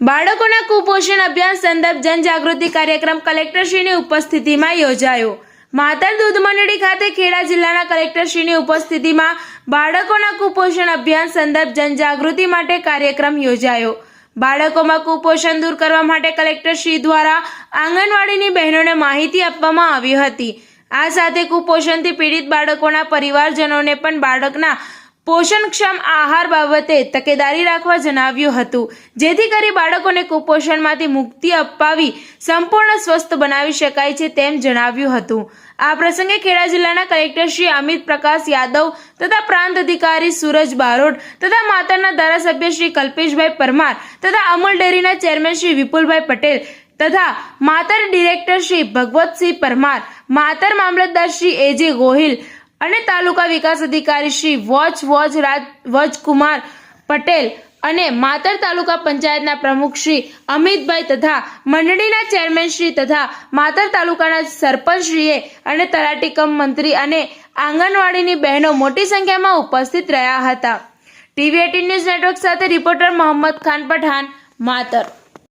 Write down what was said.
બાળકોના કુપોષણ અભિયાન સંદર્ભ જનજાગૃતિ કાર્યક્રમ કલેક્ટરશ્રીની ઉપસ્થિતિમાં યોજાયો. માતર દૂધ મંડળી ખાતે ખેડા જિલ્લાના કલેક્ટરશ્રીની ઉપસ્થિતિમાં બાળકોના કુપોષણ અભિયાન સંદર્ભ જનજાગૃતિ માટે કાર્યક્રમ યોજાયો. બાળકોમાં કુપોષણ દૂર કરવા માટે કલેક્ટરશ્રી દ્વારા આંગણવાડીની બહેનોને માહિતી આપવામાં આવી હતી. આ સાથે કુપોષણથી પીડિત બાળકોના પરિવારજનોને પણ બાળકના પોષણક્ષમ આહાર બાબતે તકેદારી રાખવા જણાવ્યું હતું. જેથી કરી બાળકોને કુપોષણમાંથી મુક્તિ અપાવી સંપૂર્ણ સ્વસ્થ બનાવી શકાય છે તેમ જણાવ્યું હતું. આ પ્રસંગે ખેડા જિલ્લાના કલેક્ટર શ્રી અમિત પ્રકાશ યાદવ તથા પ્રાંત અધિકારી સુરજ બારોટ તથા માતરના ધારાસભ્ય શ્રી કલ્પેશભાઈ પરમાર તથા અમૂલ ડેરીના ચેરમેન શ્રી વિપુલભાઈ પટેલ તથા માતર ડિરેક્ટર શ્રી ભગવતસિંહ પરમાર, માતર મામલતદાર શ્રી એજે ગોહિલ અને તાલુકા વિકાસ અધિકારી શ્રી વોચ વોચ રાજ વજકુમાર પટેલ અને માતર તાલુકા પંચાયતના પ્રમુખ શ્રી અમિતભાઈ તથા મંડળીના ચેરમેન શ્રી તથા માતર તાલુકાના સરપંચશ્રીએ અને તલાટીકમ મંત્રી અને આંગણવાડીની બહેનો મોટી સંખ્યામાં ઉપસ્થિત રહ્યા હતા. ટીવી એટીન ન્યૂઝ નેટવર્ક સાથે રિપોર્ટર મોહમ્મદ ખાન પઠાણ, માતર.